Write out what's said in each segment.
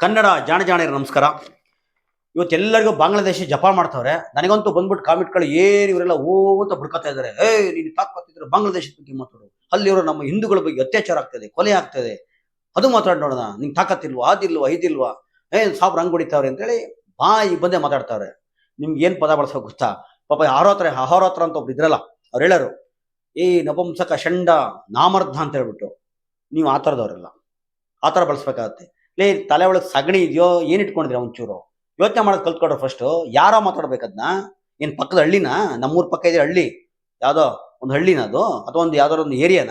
ಕನ್ನಡ ಜಾಣ ಜಾಣರ ನಮಸ್ಕಾರ. ಇವತ್ತೆಲ್ಲರಿಗೂ ಬಾಂಗ್ಲಾದೇಶ ಜಪಾನ್ ಮಾಡ್ತಾವ್ರೆ. ನನಗಂತೂ ಬಂದ್ಬಿಟ್ಟು ಕಾಮೆಂಟ್ಗಳು ಏನು ಇವರೆಲ್ಲ ಓ ಅಂತ ಬುಡ್ಕೊತಾ ಇದ್ದಾರೆ ಏ, ನೀನು ತಾಕೋತಿದ್ರು ಬಾಂಗ್ಲಾದೇಶದ ಬಗ್ಗೆ ಮಾತಾಡು. ಅಲ್ಲಿ ಇವರು ನಮ್ಮ ಹಿಂದೂಗಳ ಬಗ್ಗೆ ಅತ್ಯಾಚಾರ ಆಗ್ತದೆ, ಕೊಲೆ ಆಗ್ತದೆ. ಅದು ಮಾತಾಡಿ ನೋಡೋಣ. ನಿಂಗೆ ತಾಕತ್ತಿಲ್ವಾ ಅದಿಲ್ವ? ಇದಿಲ್ವಾ? ಏ, ಸಾಬ್ ರಂಗ ಹೊಡಿತಾವ್ರೆ ಅಂತೇಳಿ ಬಾಯಿ ಬಂದೇ ಮಾತಾಡ್ತಾವ್ರೆ. ನಿಮ್ಗೆ ಏನ್ ಪದ ಬಳಸೋ ಗೊತ್ತಾ? ಪಾಪ ಆರೋತ್ರ ಅಹೋರಾತ್ರ ಅಂತ ಒಬ್ರು ಇದ್ರಲ್ಲ, ಅವ್ರು ಹೇಳೋರು ಈ ನಪುಂಸಕ ಷಂಡ ನಾಮರ್ಧ ಅಂತ ಹೇಳ್ಬಿಟ್ಟು. ನೀವು ಆ ಆತರ ಆ ಬಳಸ್ಬೇಕಾಗತ್ತೆ. ಲೇ, ತಲೆ ಒಳಗೆ ಸಗಣಿ ಇದೆಯೋ, ಏನ್ ಇಟ್ಕೊಂಡಿದ್ರೆ ಒಂಚೂರು? ಯೋಚನೆ ಮಾಡೋದು ಕಲ್ತ್ಕೊಡ್ರಿ ಫಸ್ಟ್ ಯಾರೋ ಮಾತಾಡ್ಬೇಕದ್ನ? ಏನ್ ಪಕ್ಕದ ಹಳ್ಳಿನ? ನಮ್ಮೂರ್ ಪಕ್ಕ ಇದೆ ಹಳ್ಳಿ. ಯಾವುದೋ? ಒಂದು ಹಳ್ಳಿನ ಅದು? ಅಥವಾ ಒಂದು ಯಾವ್ದಾದ್ರು ಒಂದು ಏರಿಯಾನ?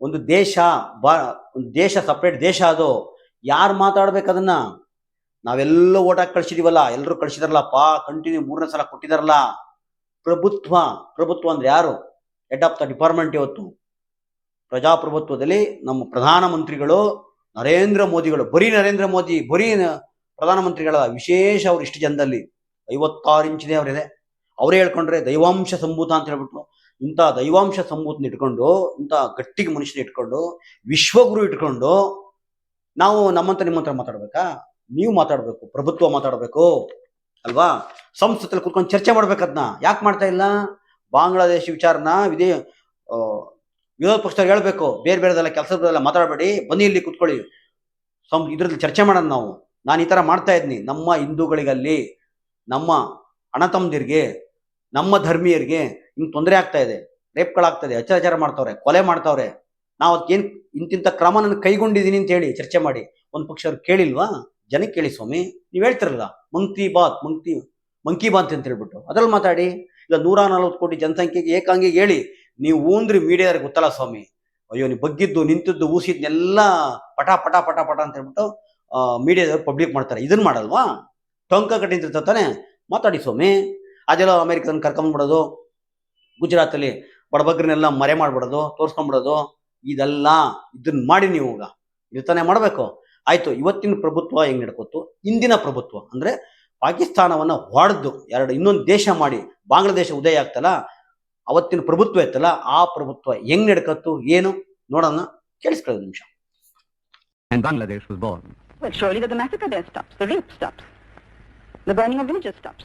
ಒಂದು ದೇಶ, ಬಾ, ಒಂದು ದೇಶ ಸಪ್ರೇಟ್ ದೇಶ ಅದು. ಯಾರು ಮಾತಾಡ್ಬೇಕದನ್ನ ನಾವೆಲ್ಲ ಓಟ್ ಹಾಕಿ ಕಳ್ಸಿದೀವಲ್ಲ ಎಲ್ಲರೂ ಕಳ್ಸಿದಾರಲ್ಲಪ್ಪ ಕಂಟಿನ್ಯೂ ಮೂರನೇ ಸಲ ಕೊಟ್ಟಿದಾರಲ್ಲ. ಪ್ರಭುತ್ವ ಪ್ರಭುತ್ವ ಅಂದ್ರೆ ಯಾರು? ಹೆಡ್ ಆಫ್ ದ ಡಿಪಾರ್ಟ್ಮೆಂಟ್ ಇವತ್ತು. ಪ್ರಜಾಪ್ರಭುತ್ವದಲ್ಲಿ ನಮ್ಮ ಪ್ರಧಾನಮಂತ್ರಿಗಳು ನರೇಂದ್ರ ಮೋದಿಗಳು, ಬರೀ ನರೇಂದ್ರ ಮೋದಿ, ಬರೀ ಪ್ರಧಾನಮಂತ್ರಿಗಳ ವಿಶೇಷ ಅವ್ರು ಇಷ್ಟು ಜನದಲ್ಲಿ, ಐವತ್ತಾರು ಇಂಚಿನೇ ಅವರಿದೆ. ಅವರೇ ಹೇಳ್ಕೊಂಡ್ರೆ ದೈವಾಂಶ ಸಂಭೂತ ಅಂತ ಹೇಳ್ಬಿಟ್ಟು, ಇಂಥ ದೈವಾಂಶ ಸಂಭೂತನ ಇಟ್ಕೊಂಡು, ಇಂಥ ಗಟ್ಟಿಗೆ ಮನುಷ್ಯನ ಇಟ್ಕೊಂಡು, ವಿಶ್ವಗುರು ಇಟ್ಕೊಂಡು, ನಾವು ನಮ್ಮಂತ ನಿಮ್ಮಂತ ಮಾತಾಡ್ಬೇಕಾ? ನೀವು ಮಾತಾಡ್ಬೇಕು, ಪ್ರಭುತ್ವ ಮಾತಾಡ್ಬೇಕು, ಅಲ್ವಾ? ಸಂಸತ್ತಲ್ಲಿ ಕುತ್ಕೊಂಡು ಚರ್ಚೆ ಮಾಡ್ಬೇಕದ್ನ ಯಾಕೆ ಮಾಡ್ತಾ ಇಲ್ಲ? ಬಾಂಗ್ಲಾದೇಶ ವಿಚಾರನ ವಿದೇ ವಿರೋಧ ಪಕ್ಷದವ್ರು ಹೇಳ್ಬೇಕು, ಬೇರೆ ಬೇರೆದೆಲ್ಲ ಕೆಲಸದಲ್ಲ ಮಾತಾಡಬೇಡಿ, ಬನ್ನಿ ಇಲ್ಲಿ ಕುತ್ಕೊಳ್ಳಿ. ಸಂ ಇದ್ರಲ್ಲಿ ಚರ್ಚೆ ಮಾಡೋಣ ನಾವು. ನಾನು ಈ ತರ ಮಾಡ್ತಾ ಇದ್ನಿ. ನಮ್ಮ ಹಿಂದೂಗಳಿಗಲ್ಲಿ, ನಮ್ಮ ಅಣತಮ್ಮದಿರಿಗೆ ನಮ್ಮ ಧರ್ಮೀಯರಿಗೆ ಹಿಂಗೆ ತೊಂದರೆ ಆಗ್ತಾ ಇದೆ. ರೇಪ್ಗಳಾಗ್ತದೆ ಅತ್ಯಾಚಾರ ಮಾಡ್ತವ್ರೆ, ಕೊಲೆ ಮಾಡ್ತವ್ರೆ. ನಾವು ಅದಕ್ಕೇನು ಇಂತಿಂತ ಕ್ರಮ ನನ್ನ ಕೈಗೊಂಡಿದ್ದೀನಿ ಅಂತ ಹೇಳಿ ಚರ್ಚೆ ಮಾಡಿ, ಒಂದು ಪಕ್ಷ ಅವ್ರು ಕೇಳಿಲ್ವಾ? ಜನಕ್ಕೆ ಕೇಳಿ ಸ್ವಾಮಿ, ನೀವು ಹೇಳ್ತಿರಲ್ಲ monkey Baat monkey monkey Baat ಅಂತ ಹೇಳ್ಬಿಟ್ಟು. ಅದ್ರಲ್ಲಿ ಮಾತಾಡಿ. ಇಲ್ಲ ನೂರ ನಲವತ್ತು ಕೋಟಿ ಜನಸಂಖ್ಯೆಗೆ ಏಕಾಂಗಿಗೆ ಹೇಳಿ ನೀವು ಊಂದ್ರಿ ಮೀಡಿಯಾದ್ರೆ ಗೊತ್ತಲ್ಲ ಸ್ವಾಮಿ. ಅಯ್ಯೋ, ನೀವು ಬಗ್ಗಿದ್ದು, ನಿಂತಿದ್ದು, ಊಸಿದ್ನೆಲ್ಲ ಪಟ ಪಟ ಪಟ ಪಟ ಅಂತ ಹೇಳ್ಬಿಟ್ಟು ಮೀಡಿಯಾದವ್ರು ಪಬ್ಲಿಕ್ ಮಾಡ್ತಾರೆ. ಇದನ್ನ ಮಾಡಲ್ವಾ? ಟೊಂಕ ಕಟ್ಟಿಂತಿರ್ತ ತಾನೆ? ಮಾತಾಡಿ ಸ್ವಾಮಿ. ಅದೆಲ್ಲ ಅಮೆರಿಕದನ್ನ ಕರ್ಕೊಂಡ್ಬಿಡೋದು ಗುಜರಾತಲ್ಲಿ ಬಡಬಗ್ರನ್ನೆಲ್ಲ ಮರೆ ಮಾಡ್ಬಿಡೋದು, ತೋರ್ಸ್ಕೊಂಡ್ಬಿಡೋದು. ಇದೆಲ್ಲ ಇದನ್ನ ಮಾಡಿ ನೀವು ಈಗ. ಇದು ತಾನೇ ಮಾಡಬೇಕು? ಆಯಿತು, ಇವತ್ತಿನ ಪ್ರಭುತ್ವ ಹೆಂಗ್ ನಡ್ಕೋತು ಇಂದಿನ ಪ್ರಭುತ್ವ. ಅಂದ್ರೆ ಪಾಕಿಸ್ತಾನವನ್ನ ಹೊಡೆದು, ಎರಡು ಇನ್ನೊಂದು ದೇಶ ಮಾಡಿ, ಬಾಂಗ್ಲಾದೇಶ ಉದಯ ಆಗ್ತಲ್ಲ? ಅವತ್ತಿನ ಪ್ರಭುತ್ವ ಇತ್ತಲ್ಲ ಆ ಪ್ರಭುತ್ವ ಹೆಂಗ್ ನಡ್ಕತ್ತು ಏನು ನೋಡೋಣ ಕೇಳಿಸ್ಕೊಳ್ಳೋದು ನಿಮಿಷ and Bangladesh was born. Well, surely that the massacre there stops, the rape stops, the burning of villages stops.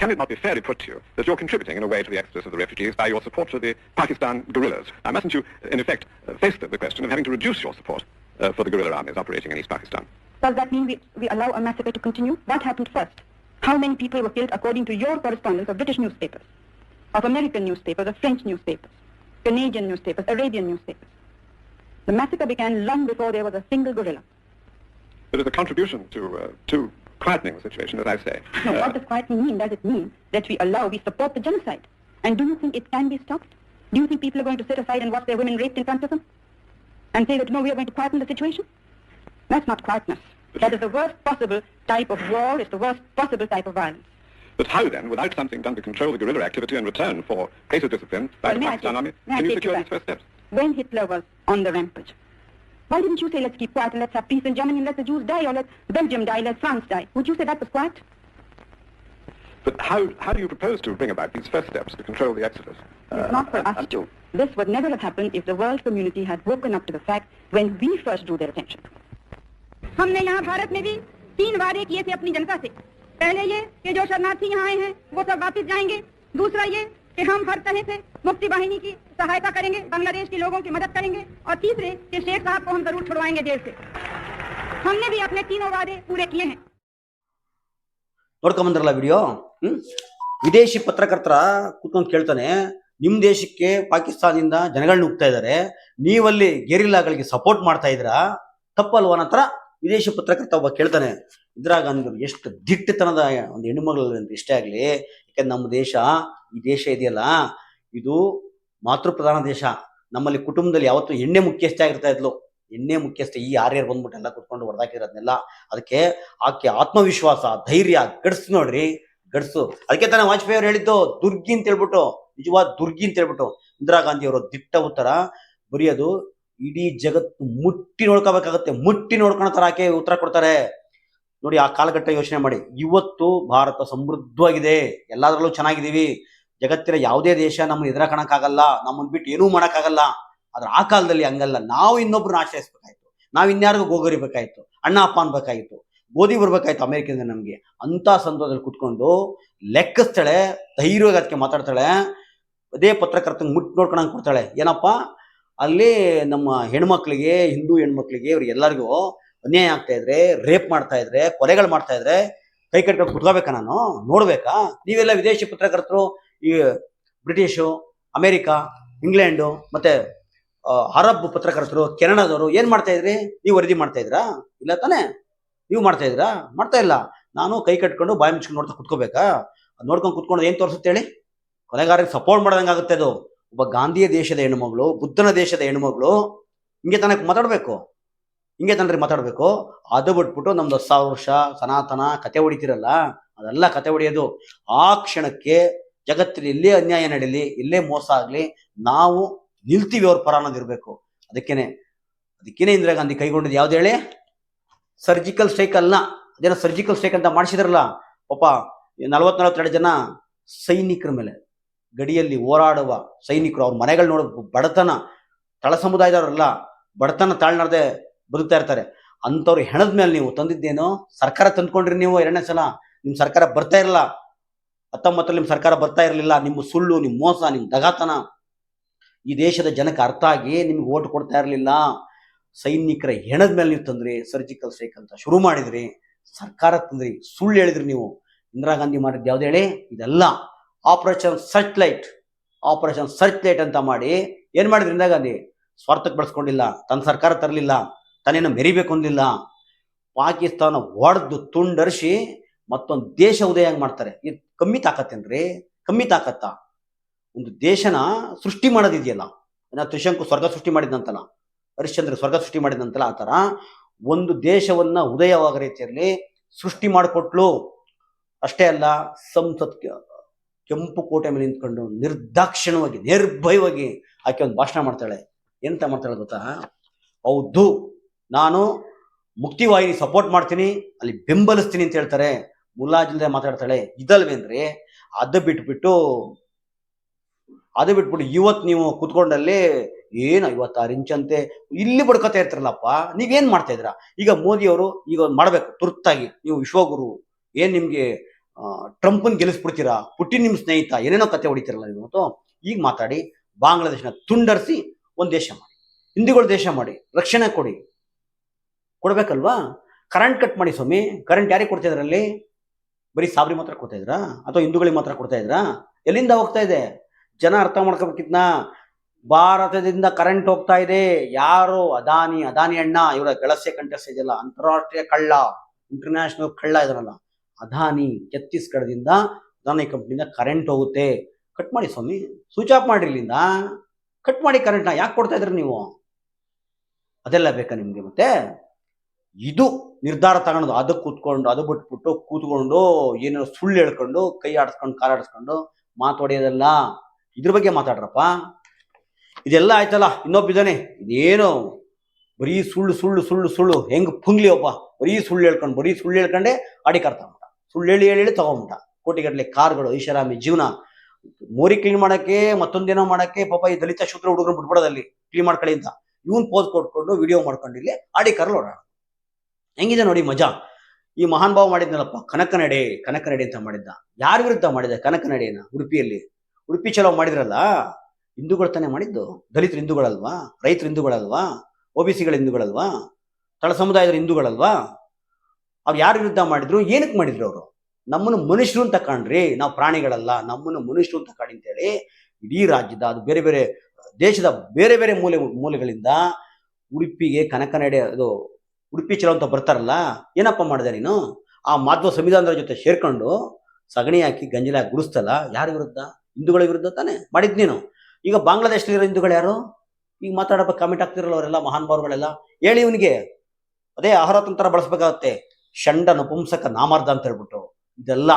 Can it not be fairly put to you that you're contributing in a way to the exodus of the refugees by your support for the Pakistan guerrillas? Now, mustn't you, in effect, uh, face the, the question of having to reduce your support uh, for the guerrilla armies operating in East Pakistan? Does that mean we, we allow a massacre to continue? What happened first? How many people were killed according to your correspondence of British newspapers, Of American newspapers, of French newspapers, Canadian newspapers, Arabian newspapers? The massacre began long before there was a single guerrilla. It is a contribution to, uh, to quietening the situation, as I say. No, Uh, what does quietly mean? Does it mean that we allow, we support the genocide? And do you think it can be stopped? Do you think people are going to sit aside and watch their women raped in front of them? And say that, no, we are going to quieten the situation? That's not quietness. That is the worst possible type of war. It's the worst possible type of violence. But how then, without something done to control the guerrilla activity in return for greater discipline by Well, the may I Pakistan take- army, may I can you take you secure back? these first steps? When Hitler was on the rampage, why didn't you say, let's keep quiet and let's have peace in Germany and let the Jews die, or let Belgium die, let France die? Would you say that was quiet? But how, how do you propose to bring about these first steps to control the exodus? It's not for us to. This would never have happened if the world community had woken up to the fact when we first drew their attention. हमने यहाँ भारत में भी तीन वादे किए थे अपनी जनता से पहले ये कि जो शरणार्थी यहाँ आए हैं वो सब वापस जाएंगे दूसरा ये कि हम हर तरह से मुक्ति वाहिनी की सहायता करेंगे बांग्लादेश के लोगों की मदद करेंगे और तीसरे कि शेख साहब को हम जरूर छुड़वाएंगे जेल से हमने भी अपने तीनों वादे पूरे किए हैं ನೋಡ್ಕೊಂಬಂದ್ರಲ್ಲ ವಿಡಿಯೋ ಹ್ಮ್ ವಿದೇಶಿ ಪತ್ರಕರ್ತರ ಕೂತ್ಕೊಂಡು ಕೇಳ್ತಾನೆ ನಿಮ್ ದೇಶಕ್ಕೆ ಪಾಕಿಸ್ತಾನದಿಂದ ಜನಗಳನ್ನ ನುಗ್ತಾ ಇದ್ದಾರೆ ನೀವಲ್ಲಿ ಗೆರಿಲ್ಲಾಗಳಿಗೆ ಸಪೋರ್ಟ್ ಮಾಡ್ತಾ ಇದ್ರಾ ತಪ್ಪಲ್ವಾ ಅನ್ನೋ ವಿದೇಶಿ ಪತ್ರಕರ್ತ ಒಬ್ಬ ಕೇಳ್ತಾನೆ, ಇಂದಿರಾ ಗಾಂಧಿ ಎಷ್ಟು ದಿಟ್ಟತನದ ಒಂದು ಹೆಣ್ಣುಮಗಳು ಇಷ್ಟೇ ಆಗಲಿ. ಯಾಕಂದ್ರೆ ನಮ್ಮ ದೇಶ ಈ ದೇಶ ಇದೆಯಲ್ಲ, ಇದು ಮಾತೃ ಪ್ರಧಾನ ದೇಶ. ನಮ್ಮಲ್ಲಿ ಕುಟುಂಬದಲ್ಲಿ ಯಾವತ್ತೂ ಎಣ್ಣೆ ಮುಖ್ಯಸ್ಥೆ ಆಗಿರ್ತಾ ಇದ್ಲು. ಎಣ್ಣೆ ಮುಖ್ಯಸ್ಥೆ, ಈ ಆರ್ಯರು ಬಂದ್ಬಿಟ್ಟು ಎಲ್ಲ ಕುತ್ಕೊಂಡು ಹೊಡೆದಾಕಿರೋದನ್ನೆಲ್ಲ ಅದಕ್ಕೆ ಆಕೆ ಆತ್ಮವಿಶ್ವಾಸ, ಧೈರ್ಯ ಗಡ್ಸ್ ನೋಡ್ರಿ ಗಡ್ಸು ಅದಕ್ಕೆ ತಾನೇ ವಾಜಪೇಯಿ ಅವರು ಹೇಳಿದ್ದು, ದುರ್ಗಿ ಅಂತ ಹೇಳ್ಬಿಟ್ಟು ನಿಜವಾದ ದುರ್ಗಿ ಅಂತ ಹೇಳ್ಬಿಟ್ಟು. ಇಂದಿರಾ ಗಾಂಧಿ ಅವರು ದಿಟ್ಟ ಉತ್ತರ. ಬರೀ ಅದು ಇಡೀ ಜಗತ್ತು ಮುಟ್ಟಿ ನೋಡ್ಕೋಬೇಕಾಗತ್ತೆ, ಮುಟ್ಟಿ ನೋಡ್ಕೊಳೋ ತರ ಆಕೆ ಉತ್ತರ ಕೊಡ್ತಾರೆ. ನೋಡಿ, ಆ ಕಾಲಘಟ್ಟ ಯೋಚನೆ ಮಾಡಿ. ಇವತ್ತು ಭಾರತ ಸಮೃದ್ಧವಾಗಿದೆ. ಎಲ್ಲದರಲ್ಲೂ ಚೆನ್ನಾಗಿದ್ದೀವಿ. ಜಗತ್ತಿನ ಯಾವುದೇ ದೇಶ ನಮ್ಮನ್ನು ಎದುರಾಕಣಕ್ಕಾಗಲ್ಲ ನಮ್ಮನ್ನು ಬಿಟ್ಟು ಏನೂ ಮಾಡೋಕ್ಕಾಗಲ್ಲ. ಆದ್ರೆ ಆ ಕಾಲದಲ್ಲಿ ಹಂಗಲ್ಲ. ನಾವು ಇನ್ನೊಬ್ರನ್ನ ಆಶ್ರಯಿಸ್ಬೇಕಾಯ್ತು. ನಾವು ಇನ್ಯಾರಿಗೂ ಗೋಗರಿಬೇಕಾಯ್ತು. ಅಣ್ಣ, ಅಪ್ಪ ಅನ್ಬೇಕಾಯ್ತು. ಗೋಧಿ ಬರ್ಬೇಕಾಯ್ತು ಅಮೆರಿಕದಿಂದ ನಮ್ಗೆ. ಅಂತ ಸಂದರ್ಭದಲ್ಲಿ ಕುತ್ಕೊಂಡು ಲೆಕ್ಕಿಸ್ತಾಳೆ, ಧೈರ್ಯವಾಗಿ ಅದಕ್ಕೆ ಮಾತಾಡ್ತಾಳೆ. ಅದೇ ಪತ್ರಕರ್ತಂಗೆ ಮುಟ್ ನೋಡ್ಕೊಂಡಂಗೆ ಕೊಡ್ತಾಳೆ. ಏನಪ್ಪ? ಅಲ್ಲಿ ನಮ್ಮ ಹೆಣ್ಮಕ್ಳಿಗೆ, ಹಿಂದೂ ಹೆಣ್ಮಕ್ಳಿಗೆ ಇವ್ರಿಗೆ ಎಲ್ಲರಿಗೂ ಅನ್ಯಾಯ ಆಗ್ತಾ ಇದ್ರೆ, ರೇಪ್ ಮಾಡ್ತಾ ಇದ್ರೆ, ಕೊಲೆಗಳು ಮಾಡ್ತಾ ಇದ್ರೆ ಕೈ ಕಟ್ಕೊಂಡು ಕುತ್ಕೋಬೇಕಾ ನಾನು? ನೋಡ್ಬೇಕಾ? ನೀವೆಲ್ಲ ವಿದೇಶಿ ಪತ್ರಕರ್ತರು, ಈ ಬ್ರಿಟಿಷು, ಅಮೇರಿಕಾ, ಇಂಗ್ಲೆಂಡು ಮತ್ತೆ ಅರಬ್ ಪತ್ರಕರ್ತರು, ಕೆನಡಾದವರು ಏನ್ ಮಾಡ್ತಾ ಇದ್ರಿ? ನೀವು ವರದಿ ಮಾಡ್ತಾ ಇದ್ರಾ? ಇಲ್ಲ ತಾನೇ? ನೀವು ಮಾಡ್ತಾ ಇದ್ರಾ? ಮಾಡ್ತಾ ಇಲ್ಲ. ನಾನು ಕೈ ಕಟ್ಕೊಂಡು ಬಾಯಿ ಮುಚ್ಕೊಂಡು ನೋಡ್ತಾ ಕುತ್ಕೋಬೇಕಾ? ನೋಡ್ಕೊಂಡು ಕುತ್ಕೊಂಡು ಏನು ತೋರಿಸುತ್ತೆ ಹೇಳಿ? ಸಪೋರ್ಟ್ ಮಾಡ್ದಂಗೆ ಆಗುತ್ತೆ ಅದು. ಒಬ್ಬ ಗಾಂಧಿಯ ದೇಶದ ಹೆಣ್ಣುಮಗಳು, ಬುದ್ಧನ ದೇಶದ ಹೆಣ್ಮಗಳು ಹಿಂಗೆ ತನಕ ಮಾತಾಡಬೇಕು. ಹಿಂಗೆ ತನರಿ ಮಾತಾಡಬೇಕು. ಅದು ಬಿಟ್ಬಿಟ್ಟು ನಮ್ದು ಹೊಸ ವರ್ಷ, ಸನಾತನ, ಕತೆ ಹೊಡಿತಿರಲ್ಲ, ಅದೆಲ್ಲ ಕತೆ ಹೊಡೆಯೋದು. ಆ ಕ್ಷಣಕ್ಕೆ ಜಗತ್ತಿನ ಎಲ್ಲೇ ಅನ್ಯಾಯ ನಡೀಲಿ ಎಲ್ಲೇ ಮೋಸ ಆಗಲಿ, ನಾವು ನಿಲ್ತೀವಿ ಅವ್ರ ಪರ ಇರಬೇಕು. ಅದಕ್ಕೇನೆ ಅದಕ್ಕೇನೆ ಇಂದಿರಾ ಗಾಂಧಿ ಕೈಗೊಂಡಿದ್ದು ಯಾವ್ದು ಹೇಳಿ? ಸರ್ಜಿಕಲ್ ಸ್ಟ್ರೈಕ್ ಅಲ್ಲ. ಅದೇನೋ ಸರ್ಜಿಕಲ್ ಸ್ಟ್ರೈಕ್ ಅಂತ ಮಾಡಿಸಿದ್ರಲ್ಲ, ಪಾಪ ನಲವತ್ ನಲವತ್ತೆರಡು ಜನ ಸೈನಿಕರ ಮೇಲೆ. ಗಡಿಯಲ್ಲಿ ಹೋರಾಡುವ ಸೈನಿಕರು ಅವ್ರ ಮನೆಗಳು ನೋಡ, ಬಡತನ, ತಳ ಸಮುದಾಯದವರಲ್ಲ, ಬಡತನ ತಾಳ್ನಾಡದೆ ಬದುಕ್ತಾ ಇರ್ತಾರೆ. ಅಂಥವ್ರು ಹೆಣದ ಮೇಲೆ ನೀವು ತಂದಿದ್ದೇನು, ಸರ್ಕಾರ ತಂದ್ಕೊಂಡ್ರಿ ನೀವು ಎರಡನೇ ಸಲ ನಿಮ್ಮ ಸರ್ಕಾರ ಬರ್ತಾ ಇರಲ್ಲ. ಹತ್ತೊಂಬತ್ತರಲ್ಲಿ ನಿಮ್ಮ ಸರ್ಕಾರ ಬರ್ತಾ ಇರಲಿಲ್ಲ, ನಿಮ್ಮ ಸುಳ್ಳು, ನಿಮ್ಮ ಮೋಸ, ನಿಮ್ಮ ದಗಾತನ. ಈ ದೇಶದ ಜನಕ್ಕೆ ಅರ್ಥ ಆಗಿ ನಿಮ್ಗೆ ಓಟ್ ಕೊಡ್ತಾ ಇರಲಿಲ್ಲ. ಸೈನಿಕರ ಹೆಣದ ಮೇಲೆ ನೀವು ತಂದ್ರಿ, ಸರ್ಜಿಕಲ್ ಸ್ಟ್ರೈಕ್ ಅಂತ ಶುರು ಮಾಡಿದ್ರಿ, ಸರ್ಕಾರ ತಂದ್ರಿ, ಸುಳ್ಳು ಹೇಳಿದ್ರಿ ನೀವು. ಇಂದಿರಾ ಗಾಂಧಿ ಮಾಡಿದ್ದು ಯಾವ್ದು ಹೇಳಿ? ಇದೆಲ್ಲ. Operation searchlight operation searchlight ಅಂತ ಮಾಡಿ ಏನ್ ಮಾಡಿದ್ರು ಇಂದಿರಾ ಗಾಂಧಿ? ಸ್ವಾರ್ಥಕ್ಕೆ ಬಳಸ್ಕೊಂಡಿಲ್ಲ, ತನ್ನ ಸರ್ಕಾರ ತರಲಿಲ್ಲ ತನ್ನೇನು ಮೆರಿಬೇಕು ಅಂದಿಲ್ಲ. ಪಾಕಿಸ್ತಾನ ಹೊಡೆದು ತುಂಡರಿಸಿ ಮತ್ತೊಂದು ದೇಶ ಉದಯ ಮಾಡ್ತಾರೆ. ಇದು ಕಮ್ಮಿ ತಾಕತ್ತೇನ್ರಿ ಕಮ್ಮಿ ತಾಕತ್ತ. ಒಂದು ದೇಶನ ಸೃಷ್ಟಿ ಮಾಡೋದಿದೆಯಲ್ಲ ತ್ರಿಶಂಕು ಸ್ವರ್ಗ ಸೃಷ್ಟಿ ಮಾಡಿದಂತಲ್ಲ ಹರಿಶ್ಚಂದ್ರ ಸ್ವರ್ಗ ಸೃಷ್ಟಿ ಮಾಡಿದಂತಲ್ಲ ಆ ಥರ ಒಂದು ದೇಶವನ್ನ ಉದಯವಾಗ ರೀತಿಯಲ್ಲಿ ಸೃಷ್ಟಿ ಮಾಡಿಕೊಟ್ಲು. ಅಷ್ಟೇ ಅಲ್ಲ, ಸಂಸತ್ ಕೆಂಪು ಕೋಟೆ ಮೇಲೆ ನಿಂತ್ಕೊಂಡು ನಿರ್ದಾಕ್ಷಿಣ್ಯವಾಗಿ, ನಿರ್ಭಯವಾಗಿ ಆಕೆ ಒಂದು ಭಾಷಣ ಮಾಡ್ತಾಳೆ. ಎಂತ ಮಾಡ್ತಾಳೆ ಗೊತ್ತಾ? ಹೌದು, ನಾನು ಮುಕ್ತಿವಾಹಿನಿ ಸಪೋರ್ಟ್ ಮಾಡ್ತೀನಿ, ಅಲ್ಲಿ ಬೆಂಬಲಿಸ್ತೀನಿ ಅಂತ ಹೇಳ್ತಾರೆ. ಮುಲ್ಲಾಜಿಲ್ದೆ ಮಾತಾಡ್ತಾಳೆ. ಇದಲ್ವೇನ್ರಿ ಅದು ಬಿಟ್ಬಿಟ್ಟು ಅದು ಬಿಟ್ಬಿಟ್ಟು ಇವತ್ತು ನೀವು ಕುತ್ಕೊಂಡಲ್ಲಿ, ಏನು ಐವತ್ತಾರು ಇಂಚಂತೆ ಇಲ್ಲಿ ಬಡ್ಕೊತಾ ಇರ್ತಾರಲ್ಲಪ್ಪ, ನೀವೇನು ಮಾಡ್ತಾ ಇದ್ರ ಈಗ ಮೋದಿಯವರು ಈಗ ಮಾಡಬೇಕು ಮಾಡ್ಬೇಕು ತುರ್ತಾಗಿ. ನೀವು ವಿಶ್ವಗುರು, ಏನು ನಿಮ್ಗೆ ಟ್ರಂಪನ್ ಗೆಲ್ಲಿಸ್ಬಿಡ್ತೀರಾ? ಪುಟಿನ್ ನಿಮ್ಮ ಸ್ನೇಹಿತ, ಏನೇನೋ ಕತೆ ಹೊಡಿತೀರಲ್ಲ ಇವತ್ತು ಈಗ ಮಾತಾಡಿ ಬಾಂಗ್ಲಾದೇಶನ ತುಂಡರಿಸಿ ಒಂದ್ ದೇಶ ಮಾಡಿ. ಹಿಂದಿಗಳು ದೇಶ ಮಾಡಿ. ರಕ್ಷಣೆ ಕೊಡಿ. ಕೊಡ್ಬೇಕಲ್ವಾ? ಕರೆಂಟ್ ಕಟ್ ಮಾಡಿ ಸ್ವಾಮಿ. ಕರೆಂಟ್ ಯಾರಿಗೆ ಕೊಡ್ತಾ ಇದ್ರಲ್ಲಿ ಬರೀ ಸಾಬ್ರಿ ಮಾತ್ರ ಕೊಡ್ತಾ ಇದ್ರಾ? ಅಥವಾ ಹಿಂದೂಗಳಿಗೆ ಮಾತ್ರ ಕೊಡ್ತಾ ಇದ್ರಾ? ಎಲ್ಲಿಂದ ಹೋಗ್ತಾ ಇದೆ? ಜನ ಅರ್ಥ ಮಾಡ್ಕೋಬೇಕಿದ್ನ ಭಾರತದಿಂದ ಕರೆಂಟ್ ಹೋಗ್ತಾ ಇದೆ. ಯಾರು? ಅದಾನಿ ಅದಾನಿ ಅಣ್ಣ, ಇವರ ಗೆಳಸೆ, ಕಂಠಸ್ಯ ಇದೆಯಲ್ಲ? ಅಂತಾರಾಷ್ಟ್ರೀಯ ಕಳ್ಳ ಇಂಟರ್ನ್ಯಾಷನಲ್ ಕಳ್ಳ ಇದರಲ್ಲ. ಅದಾನಿ ಛತ್ತೀಸ್ಗಢದಿಂದ ಅದಾನಿ ಕಂಪ್ನಿಯಿಂದ ಕರೆಂಟ್ ಹೋಗುತ್ತೆ. ಕಟ್ ಮಾಡಿ ಸ್ವಾಮಿ, ಸ್ವಿಚ್ ಆಫ್ ಮಾಡಿರಿ ಇಲ್ಲಿಂದ. ಕಟ್ ಮಾಡಿ ಕರೆಂಟ್ನ ಯಾಕೆ ಕೊಡ್ತಾ ಇದ್ರಿ ನೀವು? ಅದೆಲ್ಲ ಬೇಕಾ ನಿಮಗೆ ಮತ್ತೆ? ಇದು ನಿರ್ಧಾರ ತಗೊಳೋದು ಅದು ಕೂತ್ಕೊಂಡು, ಅದು ಬಿಟ್ಬಿಟ್ಟು ಕೂತ್ಕೊಂಡು ಏನೋ ಸುಳ್ಳು ಹೇಳ್ಕೊಂಡು, ಕೈ ಆಡಿಸ್ಕೊಂಡು ಕಾಲಾಡಿಸ್ಕೊಂಡು ಮಾತಾಡೋದಲ್ಲ ಇದ್ರ ಬಗ್ಗೆ ಮಾತಾಡ್ರಪ್ಪ. ಇದೆಲ್ಲ ಆಯ್ತಲ್ಲ ಇನ್ನೊಬ್ಬಿದ್ದಾನೆ ಇದೇನು. ಬರೀ ಸುಳ್ಳು ಸುಳ್ಳು ಸುಳ್ಳು ಸುಳ್ಳು. ಹೆಂಗ್ ಪುಂಗ್ಲಿ ಒಬ್ಬ ಬರೀ ಸುಳ್ಳು ಹೇಳ್ಕೊಂಡು, ಬರೀ ಸುಳ್ಳು ಹೇಳ್ಕೊಂಡೆ ಅಡಿ ಕರ್ತಾಂಬಿಟ್ಟ ಸುಳ್ಳು ಹೇಳಿ ಹೇಳಿ ತಗೊಂಬಿಟ್ಟ. ಕೋಟಿಗಟ್ಟಲೆ ಕಾರ್ಗಳು ಐಷಾರಾಮಿ ಜೀವನ. ಮೋರಿ ಕ್ಲೀನ್ ಮಾಡಕ್ಕೆ ಮತ್ತೊಂದೇನೋ ಮಾಡಕ್ಕೆ, ಪಾಪ ಈ ದಲಿತ ಶೂದ್ರ ಹುಡುಗರು ಬಿಟ್ಬಿಡೋದಲ್ಲಿ ಕ್ಲೀನ್ ಮಾಡ್ಕೊಳ್ಳಿ ಅಂತ. ಇವನ್ ಪೋಸ್ ಕೊಟ್ಕೊಂಡು ವಿಡಿಯೋ ಮಾಡ್ಕೊಂಡು ಇಲ್ಲಿ ಆಡಿ ಕರ್ಲ್ ಓಡಾಡ ಹೆಂಗಿದೆ ನೋಡಿ ಮಜಾ. ಈ ಮಹಾನ್ ಭಾವ ಮಾಡಿದ್ನಲ್ಲಪ್ಪ ಕನಕನಡೆ ಕನಕನಡೆ ಅಂತ ಮಾಡಿದ್ದ. ಯಾರ ವಿರುದ್ಧ ಮಾಡಿದ ಕನಕನಡೆಯನ್ನ ಉಡುಪಿಯಲ್ಲಿ? ಉಡುಪಿ ಚಲೋ ಮಾಡಿದ್ರಲ್ಲ? ಹಿಂದೂಗಳು ತಾನೇ ಮಾಡಿದ್ದು? ದಲಿತರು ಹಿಂದೂಗಳಲ್ವಾ? ರೈತರು ಹಿಂದೂಗಳಲ್ವಾ? O B ಸಿಗಳ ಹಿಂದೂಗಳಲ್ವಾ? ತಳ ಸಮುದಾಯದ ಹಿಂದೂಗಳಲ್ವಾ? ಅವ್ರು ಯಾರ ವಿರುದ್ಧ ಮಾಡಿದ್ರು ಏನಕ್ಕೆ ಮಾಡಿದ್ರು ಅವರು? ನಮ್ಮನ್ನು ಮನುಷ್ಯರು ಅಂತ ಕಾಣ್ರಿ, ನಾವು ಪ್ರಾಣಿಗಳಲ್ಲ, ನಮ್ಮನ್ನು ಮನುಷ್ಯರು ಅಂತ ಕಾಣಿ ಅಂತೇಳಿ ಇಡೀ ರಾಜ್ಯದ, ಅದು ಬೇರೆ ಬೇರೆ ದೇಶದ ಬೇರೆ ಬೇರೆ ಮೂಲೆ, ಮೂಲೆಗಳಿಂದ ಉಡುಪಿಗೆ ಕನಕನಡೆ, ಅದು ಉಡುಪಿ ಚಲೋ ಅಂತ ಬರ್ತಾರಲ್ಲ, ಏನಪ್ಪ ಮಾಡಿದೆ ನೀನು? ಆ ಮಾಧ್ವ ಸಂವಿಧಾನದ ಜೊತೆ ಸೇರ್ಕೊಂಡು ಸಗಣಿ ಹಾಕಿ ಗಂಜಲ ಗುಡಿಸ್ತಲ್ಲ, ಯಾರ ವಿರುದ್ಧ? ಹಿಂದೂಗಳ ವಿರುದ್ಧ ತಾನೇ? ಮಾಡಿದ್ ನೀನು. ಈಗ ಬಾಂಗ್ಲಾದೇಶದಲ್ಲಿರೋ ಹಿಂದೂಗಳು ಯಾರು? ಈಗ ಮಾತಾಡಪ್ಪ ಕಾಮೆಂಟ್ ಆಗ್ತಿರಲ್ಲ ಅವರೆಲ್ಲ, ಮಹಾನ್ ಭಾವಗಳೆಲ್ಲ ಹೇಳಿ ಇವನಿಗೆ. ಅದೇ ಆಹಾರ ತಂತ್ರ ಬಳಸ್ಬೇಕಾಗತ್ತೆ. ಷಂಡ ನಪುಂಸಕ ನಾಮಾರ್ಧ ಅಂತ ಹೇಳ್ಬಿಟ್ಟು ಇದೆಲ್ಲ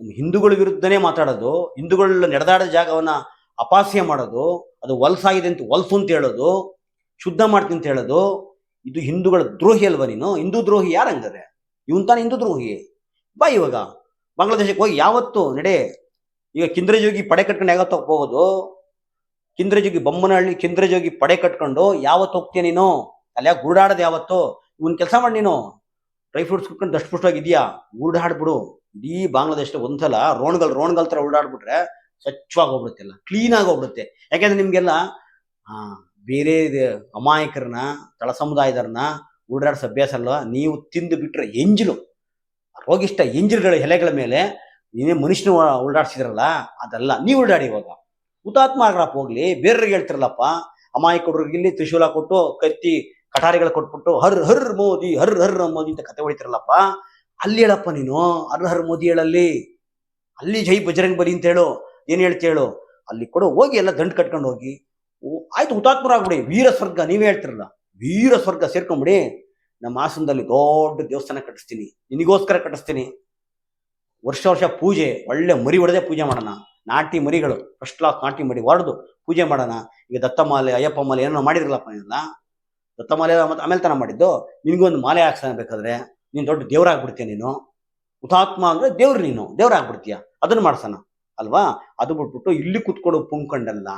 ನಮ್ಮ ಹಿಂದೂಗಳ ವಿರುದ್ಧನೇ ಮಾತಾಡೋದು, ಹಿಂದೂಗಳ ನಡೆದಾಡೋ ಜಾಗವನ್ನ ಅಪಾಸ್ಯ ಮಾಡೋದು, ಅದು ವಲ್ಸಾಗಿದೆ ಅಂತ ವಲ್ಸು ಅಂತ ಹೇಳೋದು, ಶುದ್ಧ ಮಾಡ್ತೀನಿ ಅಂತ ಹೇಳೋದು, ಇದು ಹಿಂದೂಗಳ ದ್ರೋಹಿ ಅಲ್ವಾ ನೀನು? ಹಿಂದೂ ದ್ರೋಹಿ ಯಾರು ಹಂಗಾರೆ? ಇವನ್ ತಾನೇ ಹಿಂದೂ ದ್ರೋಹಿ. ಬಾ ಇವಾಗ, ಬಾಂಗ್ಲಾದೇಶಕ್ಕೆ ಹೋಗಿ ಯಾವತ್ತು ನಡೆ, ಈಗ ಕಿಂದ್ರಜೋಗಿ ಪಡೆ ಕಟ್ಕೊಂಡು ಯಾವತ್ತು ಹೋಗೋದು ಕಿಂದ್ರಜೋಗಿ ಬೊಮ್ಮನಹಳ್ಳಿ ಕಿಂದ್ರಜೋಗಿ ಪಡೆ ಕಟ್ಕೊಂಡು ಯಾವತ್ತು ಹೋಗ್ತೀಯ ನೀನು? ಅಲ್ಲಿ ಯಾಕೆ ಗುರುಡಾಡೋದು ಯಾವತ್ತು? ಇವನ್ ಕೆಲಸ ಮಾಡಿ ನೀನು. ಡ್ರೈ ಫ್ರೂಟ್ಸ್ ಕುಟ್ಕೊಂಡು ದಷ್ಟು ಪುಷ್ಟವಾಗಿದ್ಯಾ ಗುರುಡಾಡ್ಬಿಡು ಇಡೀ ಬಾಂಗ್ಲಾದೇಶದ ಒಂದ್ಸಲ ರೋಣ್ಗಲ್ ರೋಣ್ಗಲ್ ತರ ಉರುಡಾಡ್ಬಿಟ್ರೆ ಸ್ವಚ್ಛವಾಗಿ ಹೋಗ್ಬಿಡುತ್ತೆ ಕ್ಲೀನ್ ಆಗಿ ಹೋಗ್ಬಿಡುತ್ತೆ. ಯಾಕೆಂದ್ರೆ ನಿಮಗೆಲ್ಲ ಬೇರೆ ಅಮಾಯಕರನ್ನ, ತಳ ಸಮುದಾಯದವ್ರನ್ನ ಉರುಡಾಡ್ಸೋ ಅಭ್ಯಾಸ ಅಲ್ಲ ನೀವು ತಿಂದು ಬಿಟ್ಟರೆ ಎಂಜಲು. ರೋಗಿಷ್ಟ ಎಂಜಲ್ಗಳ ಎಲೆಗಳ ಮೇಲೆ ನೀನೇ ಮನುಷ್ಯನ ಉರುಡಾಡ್ಸಿದ್ರಲ್ಲ, ಅದಲ್ಲ. ನೀವು ಉರುಡಾಡಿ ಇವಾಗ. ಹುತಾತ್ಮ ಆಗ್ರಪ್ಪ ಹೋಗ್ಲಿ, ಬೇರೆಯವ್ರಿಗೆ ಹೇಳ್ತಿರಲ್ಲಪ್ಪ ಅಮಾಯಕ ಹುಡುಗರಿಗೆ ಇಲ್ಲಿ ತ್ರಿಶೂಲ ಕೊಟ್ಟು ಕತ್ತಿ ಕಟಾರಿಗಳು ಕೊಟ್ಬಿಟ್ಟು, ಹರ್ ಹರ್ ಮೋದಿ, ಹರ್ ಹರ್ ಮೋದಿ ಅಂತ ಕತೆ ಹೊಡಿತಿರಲ್ಲಪ್ಪ. ಅಲ್ಲಿ ಹೇಳಪ್ಪ ನೀನು, ಹರ್ ಹರ್ ಮೋದಿ ಹೇಳಲ್ಲಿ. ಅಲ್ಲಿ ಜೈ ಬಜರಂಗ್ ಬಲಿ ಅಂತ ಹೇಳು. ಏನ್ ಹೇಳ್ತೇಳು ಅಲ್ಲಿ ಕೊಡು, ಹೋಗಿ ಎಲ್ಲ ದಂಡ್ ಕಟ್ಕೊಂಡು ಹೋಗಿ. ಆಯ್ತು ಹುತಾತ್ಮರಾಗ್ಬಿಡಿ ವೀರ ಸ್ವರ್ಗ, ನೀವೇ ಹೇಳ್ತಿರಲ್ಲ. ವೀರ ಸ್ವರ್ಗ ಸೇರ್ಕೊಂಬಿಡಿ. ನಮ್ಮ ಹಾಸನದಲ್ಲಿ ದೊಡ್ಡ ದೇವಸ್ಥಾನ ಕಟ್ಟಿಸ್ತೀನಿ. ನಿನಗೋಸ್ಕರ ಕಟ್ಟಿಸ್ತೀನಿ. ವರ್ಷ ವರ್ಷ ಪೂಜೆ, ಒಳ್ಳೆ ಮರಿ ಹೊಡೆದೇ ಪೂಜೆ ಮಾಡೋಣ. ನಾಟಿ ಮರಿಗಳು ಫಸ್ಟ್ ಕ್ಲಾಸ್ ನಾಟಿ ಮರಿ ಹೊಡೆದು ಪೂಜೆ ಮಾಡೋಣ. ಈಗ ದತ್ತಮಾಲೆ ಅಯ್ಯಪ್ಪ ಮಾಲೆ ಏನೋ ಮಾಡಿದ್ರಲ್ಲಪ್ಪ ನೀವೆಲ್ಲ ದತ್ತಮಾಲೆ ಮತ್ತೆ ಆಮೇಲೆ ತನ ಮಾಡಿದ್ದು, ನಿನ್ಗೊಂದು ಮಾಲೆ ಹಾಕ್ಸೋಣ ಬೇಕಾದ್ರೆ, ನೀನು ದೊಡ್ಡ ದೇವರಾಗ್ಬಿಡ್ತೀಯ ನೀನು. ಹುತಾತ್ಮ ಅಂದ್ರೆ ದೇವ್ರು ನೀನು, ದೇವ್ರಾಗ್ಬಿಡ್ತೀಯ. ಅದನ್ನ ಮಾಡ್ಸೋಣ, ಅಲ್ವಾ? ಅದು ಬಿಟ್ಬಿಟ್ಟು ಇಲ್ಲಿ ಕುತ್ಕೊಂಡು ಪುಂಕಂಡಲ್ಲ.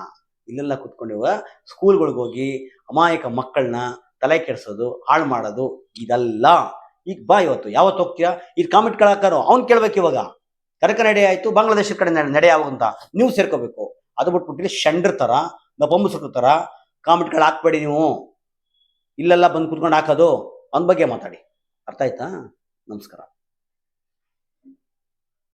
ಇಲ್ಲೆಲ್ಲ ಕುತ್ಕೊಂಡಿವ ಸ್ಕೂಲ್ಗಳಿಗೆ ಹೋಗಿ ಅಮಾಯಕ ಮಕ್ಕಳನ್ನ ತಲೆ ಕೆಡಿಸೋದು, ಹಾಳು ಮಾಡೋದು, ಇದೆಲ್ಲ. ಈಗ ಬಾ ಇವತ್ತು, ಯಾವತ್ತು ಹೋಗ್ತೀಯಾ? ಈ ಕಾಮೆಂಟ್ ಕೇಳಾಕಾರು ಅವ್ನು ಕೇಳ್ಬೇಕು ಇವಾಗ. ಕರಕ ನಡೆ ಆಯಿತು, ಬಾಂಗ್ಲಾದೇಶದ ಕಡೆ ನಡೆ- ನಡೆ ಯಾವಾಗಂತ ನೀವು ಸೇರ್ಕೋಬೇಕು. ಅದು ಬಿಟ್ಬಿಟ್ಟು ಶಂಡ್ರ ತರ ನಪಂಬಸಕ ಥರ ಕಾಮೆಂಟ್ಗಳು ಹಾಕ್ಬೇಡಿ ನೀವು. ಇಲ್ಲೆಲ್ಲ ಬಂದು ಕುತ್ಕೊಂಡು ಹಾಕೋದು? ಅವನ ಬಗ್ಗೆ ಮಾತಾಡಿ. ಅರ್ಥ ಆಯ್ತಾ? ನಮಸ್ಕಾರ.